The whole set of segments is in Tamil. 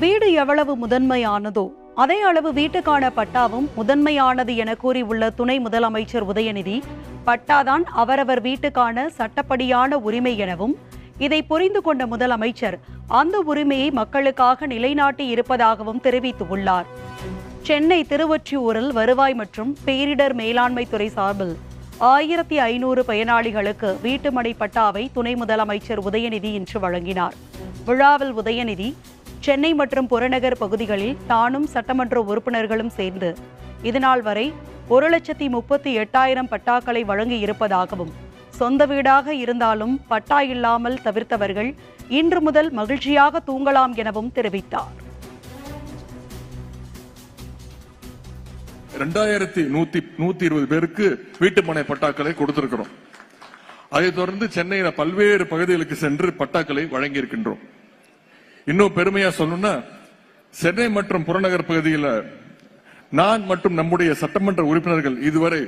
வீடு எவ்வளவு முதன்மையானதோ அதே அளவு வீட்டுக்கான பட்டாவும் முதன்மையானது என கூறியுள்ள துணை முதலமைச்சர் உதயநிதி பட்டாதான் அவரவர் வீட்டுக்கான சட்டப்படியான உரிமை எனவும் இதை புரிந்து கொண்ட முதலமைச்சர் அந்த உரிமையை மக்களுக்காக நிலைநாட்டி இருப்பதாகவும் தெரிவித்துள்ளார். சென்னை திருவொற்றியூரில் வருவாய் மற்றும் பேரிடர் மேலாண்மை துறை சார்பில் ஆயிரத்தி ஐநூறு பயனாளிகளுக்கு வீட்டுமனை பட்டாவை துணை முதலமைச்சர் உதயநிதி இன்று வழங்கினார். விழாவில் உதயநிதி சென்னை மற்றும் புறநகர் பகுதிகளில் தானும் சட்டமன்ற உறுப்பினர்களும் சேர்ந்து இதுநாள் வரை ஒரு லட்சத்தி முப்பத்தி எட்டாயிரம் பட்டாக்களை வழங்கி இருப்பதாகவும் சொந்த வீடாக இருந்தாலும் பட்டா இல்லாமல் தவிர்த்தவர்கள் இன்று முதல் மகிழ்ச்சியாக தூங்கலாம் எனவும் தெரிவித்தார். ரெண்டாயிரத்தி நூத்தி நூத்தி இருபது பேருக்கு வீட்டுமனை பட்டாக்களை கொடுத்திருக்கிறோம். அதைத் தொடர்ந்து சென்னையில பல்வேறு பகுதிகளுக்கு சென்று பட்டாக்களை வழங்கி இருக்கின்றோம் இன்னும் பெருமையா சொல்லணும்னா சென்னை மற்றும் புறநகர் பகுதியில் நான் மற்றும் நம்முடைய சட்டமன்ற உறுப்பினர்கள் இதுவரை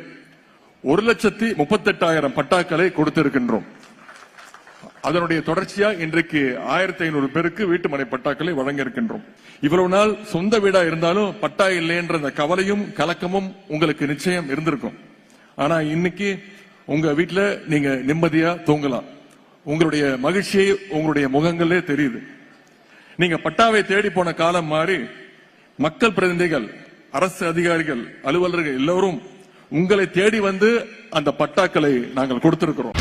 ஒரு லட்சத்தி முப்பத்தெட்டாயிரம் பட்டாக்களை கொடுத்திருக்கின்றோம். அதனுடைய தொடர்ச்சியா இன்றைக்கு ஆயிரத்தி ஐநூறு பேருக்கு வீட்டுமனை பட்டாக்களை வழங்க இருக்கின்றோம் இவ்வளவு நாள் சொந்த வீடா இருந்தாலும் பட்டா இல்லைன்ற அந்த கவலையும் கலக்கமும் உங்களுக்கு நிச்சயம் இருந்திருக்கும். ஆனா இன்னைக்கு உங்க வீட்டுல நீங்க நிம்மதியா தூங்கலாம். உங்களுடைய மகிழ்ச்சியை உங்களுடைய முகங்களே தெரியுது. நீங்க பட்டாவை தேடி போன காலம் மாறி மக்கள் பிரதிநிதிகள் அரசு அதிகாரிகள் அலுவலர்கள் எல்லோரும் உங்களை தேடி வந்து அந்த பட்டாக்களை நாங்கள் கொடுத்திருக்கிறோம்.